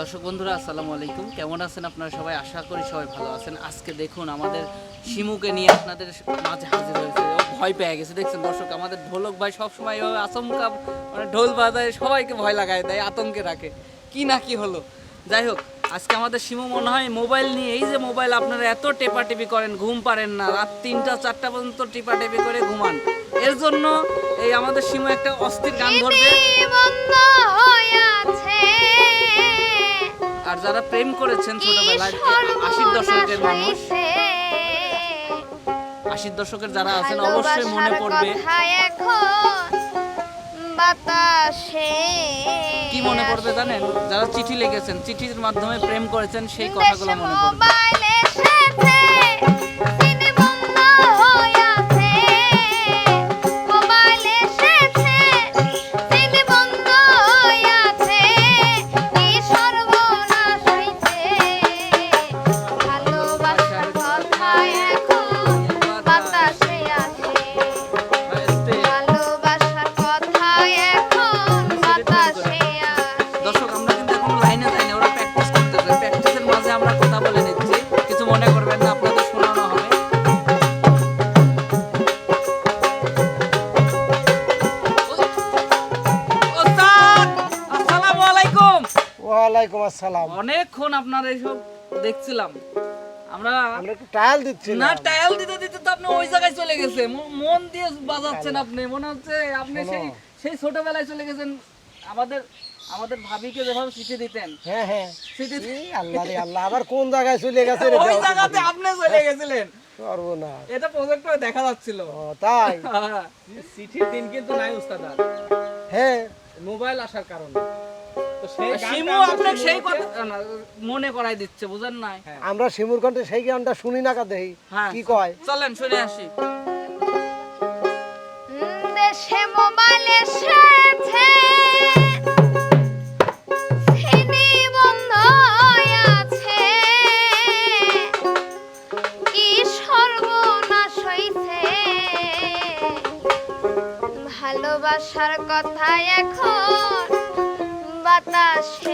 দর্শক বন্ধুরা আসসালামু আলাইকুম। কেমন আছেন আপনারা সবাই? আশা করি সবাই ভালো আছেন। আজকে দেখুন আমাদের শিমুকে নিয়ে আপনাদের মাঝে হাজির হয়েছে। ও ভয় পেয়ে গেছে দেখছেন দর্শক? আমাদের ঢোলক ভাই সবসময় ও আচমকা মানে ঢোল বাজায় সবাইকে ভয় লাগায় দেয় আতঙ্কে রাখে। কি না কি হলো? যাই হোক আজকে আমাদের শিমু মনে হয় মোবাইল নিয়ে এই যে মোবাইল আপনারা এত টেপাটেপি করেন ঘুম পারেন না। রাত তিনটা চারটা পর্যন্ত টেপাটেপি করে ঘুমান। এর জন্য এই আমাদের শিমু একটা অস্থির গান ধরবে। আর যারা প্রেম করেছেন ছোটবেলায় আশির দশকের মানুষ আশির দশকের যারা আছেন অবশ্যই মনে পড়বে। বাতাসে। কি মনে পড়বে জানেন? যারা চিঠি লিখেছেন চিঠির মাধ্যমে প্রেম করেছেন সেই কথাগুলো মনে পড়বে। আসসালাম। অনেকক্ষণ আপনার এইসব দেখছিলাম। আমরা আমরা একটু টায়াল দিচ্ছি না টায়াল দিতে দিতে তো আপনি ওই জায়গায় চলে গেছে মন দিয়ে বাজাচ্ছেন আপনি। মনে হচ্ছে আপনি সেই সেই ছোটবেলায় চলে গেছেন। আমাদের আমাদের ভাবিকে যেভাবে চিঠি দিতেন। হ্যাঁ হ্যাঁ। চিঠি আল্লাহ রে আল্লাহ। আবার কোন জায়গায় চলে গেছে রে? ওই জায়গাতে আপনি চলে গেছিলেন। সর্বনা এটা প্রজেক্টরে দেখা যাচ্ছিল। ও তাই? হ্যাঁ। চিঠির দিন কিন্তু নাই উস্তাদ হ্যাঁ। মোবাইল আসার কারণে। শিমু আমরা আপনাকে সেই কথা মনে করাই দিচ্ছে বুঝেন নাই। আমরা শিমুর কণ্ঠে সেই গানটা শুনি না কা দেই হ্যাঁ। কি কয়? চলেন শুনে আসি। দেশে মোবাইল ভালোবাসার কথা এখন বাতাসে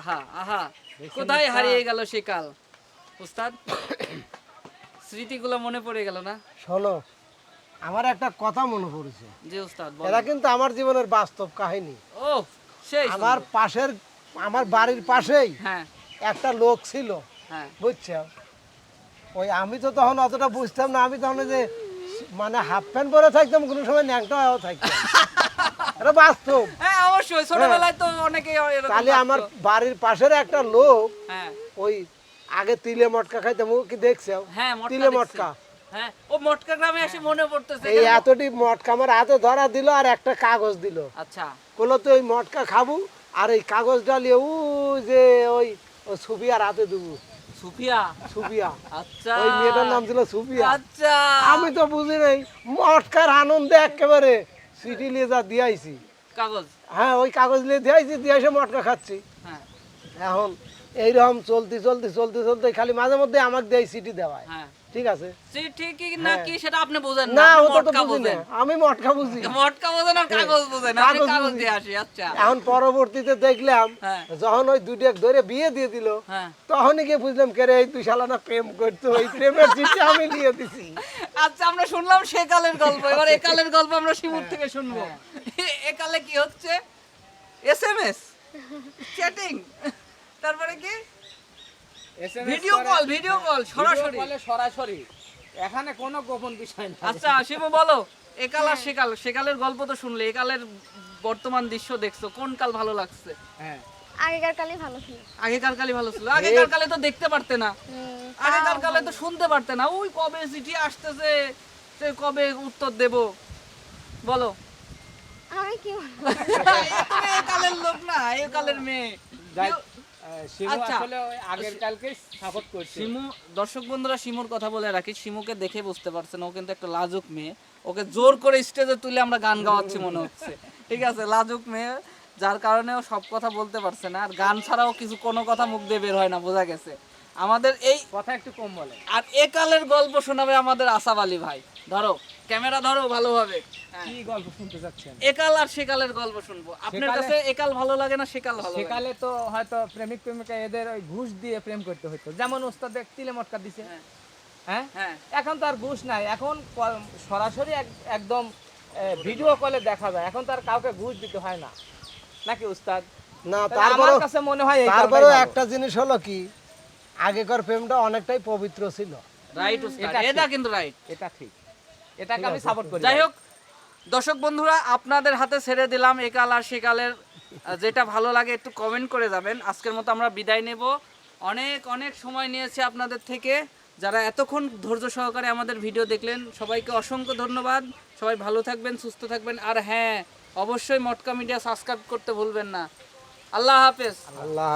আহা আহা কোথায় হারিয়ে গেল সে কাল? উস্তাদ স্মৃতিগুলো মনে পড়ে গেল না? শোনো আমার একটা কথা মনে পড়েছে। যে উস্তাদ। এরা কিন্তু আমার জীবনের বাস্তব কাহিনী। ও সেই আমার পাশের আমার বাড়ির পাশেই হ্যাঁ। একটা লোক ছিল হ্যাঁ। বুঝছ ওই আমি তো তখন অতটা বুঝতাম না আমি তখন যে মানে হাফ প্যান্ট পরে থাকতাম কোনো সময় ন্যাংটা হয়েও থাকতাম। এটা বাস্তব। হ্যাঁ অবশ্যই। ছোটবেলায় তো অনেকে তাহলে আমার বাড়ির পাশের একটা লোক হ্যাঁ। ওই আগে তিলে মটকা খাইতাম ও কি দেখছ? হ্যাঁ তিলে মটকা। হ্যাঁ ও মটকা গ্রামে এসে মনে পড়তেছে এই এতটি মটকা আমার হাতে ধরা দিল আর একটা কাগজ দিল। আচ্ছা। বলল তো ওই মটকা খাব আর এই ও যে ওই ও সুবিয়ার হাতে দেবো। সুফিয়া? আচ্ছা। ওই মেয়েটার নাম ছিল সুবিয়া আচ্ছা। আমি তো বুঝি নাই মটকার আনন্দে একেবারে সিটি নিয়ে যা দিয়াইছি। কাগজ? হ্যাঁ ওই কাগজ নিয়ে দিয়েছি দিয়ে এসে মটকা খাচ্ছি। হ্যাঁ। এখন এইরকম চলতে চলতে চলতে চলতে খালি মাঝে মধ্যে আমাকে দেয় সিটি দেওয়ায়। হ্যাঁ। ঠিক আছে? সে ঠিকই না কি সেটা আপনি বোঝেন না আপনি ও তো বুঝি আমি মটকা বুঝি। মটকা বোঝেন আর কাগজ বোঝেন আপনি কাগজ কাগজ দিয়ে আসি আচ্ছা। এখন পরবর্তীতে দেখলাম হ্যাঁ। যখন ওই দুটো ধরে বিয়ে দিয়ে দিল হ্যাঁ। তখনই গিয়ে বুঝলাম কে রে এই তুই শালানা প্রেম করতো ওই প্রেমের চিঠি আমি নিয়ে দিছি। আচ্ছা আমরা শুনলাম সে কালের গল্প এবার এ কালের গল্প আমরা শিমুর থেকে শুনব। এ কালে কি হচ্ছে? SMS chatting. তারপরে কি? ভিডিও কল ভিডিও কল সরাসরি। সরাসরি। এখানে কোনো গোপন বিষয় না আচ্ছা শিবু বলো। একাল আর সেকাল সেকালের গল্প তো শুনলে একালের বর্তমান দৃশ্য দেখছ কোন কাল ভালো লাগছে? হ্যাঁ। আগেকার কালই ভালো ছিল। আগেকার কালে ভালো ছিল। আগেকার কালে তো দেখতে পারতে না। আগেকার কালে তো শুনতে পারতে না। ওই কবে চিঠি আসতেছে সে কবে উত্তর দেব? বলো। আমি কি কালের লোক না এ কালের মেয়ে শিমু আচ্ছা। দর্শক বন্ধুরা শিমুর কথা বলে রাখি। শিমুকে দেখে বুঝতে পারছেন ও কিন্তু একটা লাজুক মেয়ে। ওকে জোর করে স্টেজে তুলে আমরা গান গাওয়াচ্ছি মনে হচ্ছে। ঠিক আছে লাজুক মেয়ে যার কারণে ও সব কথা বলতে পারছে না। আর গান ছাড়াও কিছু কোনো কথা মুখ দিয়ে বের হয় না বোঝা গেছে। আমাদের এই কথা একটু কম বলে। আর একালের গল্প শোনাবে আমাদের আসাফ আলী ভাই। ধরো ক্যামেরা ধরো ভালোভাবে হ্যাঁ। কি গল্প শুনতে যাচ্ছেন একাল আর সেকালের গল্প শুনব। আপনার কাছে একাল ভালো লাগে না সেকাল ভালো সেকালে তো হয়তো প্রেমিক প্রেমিকা এদের ওই ঘুষ দিয়ে প্রেম করতে হতো যেমন ওস্তাদ তিলে মটকা দিছে। হ্যাঁ। হ্যাঁ? হ্যাঁ। এখন তো আর ঘুষ নাই। এখন সরাসরি এক- একদম ভিডিও কলে দেখা যায়। এখন তো আর কাউকে ঘুষ দিতে হয় না। নাকি উস্তাদ না আমার কাছে মনে হয় তারপরেও একটা জিনিস হলো কি? আগেকার প্রেমটা অনেকটাই পবিত্র ছিল। রাইট এটা এটা কিন্তু রাইট এটা ঠিক। এটাকে আমি সাপোর্ট করি। যাই হোক দর্শক বন্ধুরা আপনাদের হাতে ছেড়ে দিলাম একাল আর সেকালের যেটা ভালো লাগে একটু কমেন্ট করে যাবেন। আজকের মতো আমরা বিদায় নেব। অনেক অনেক সময় নিয়েছি আপনাদের থেকে। যারা এতক্ষণ ধৈর্য সহকারে আমাদের ভিডিও দেখলেন সবাইকে অসংখ্য ধন্যবাদ। সবাই ভালো থাকবেন সুস্থ থাকবেন। আর হ্যাঁ অবশ্যই মটকা মিডিয়া সাবস্ক্রাইব করতে ভুলবেন না। আল্লাহ হাফেজ। আল্লাহ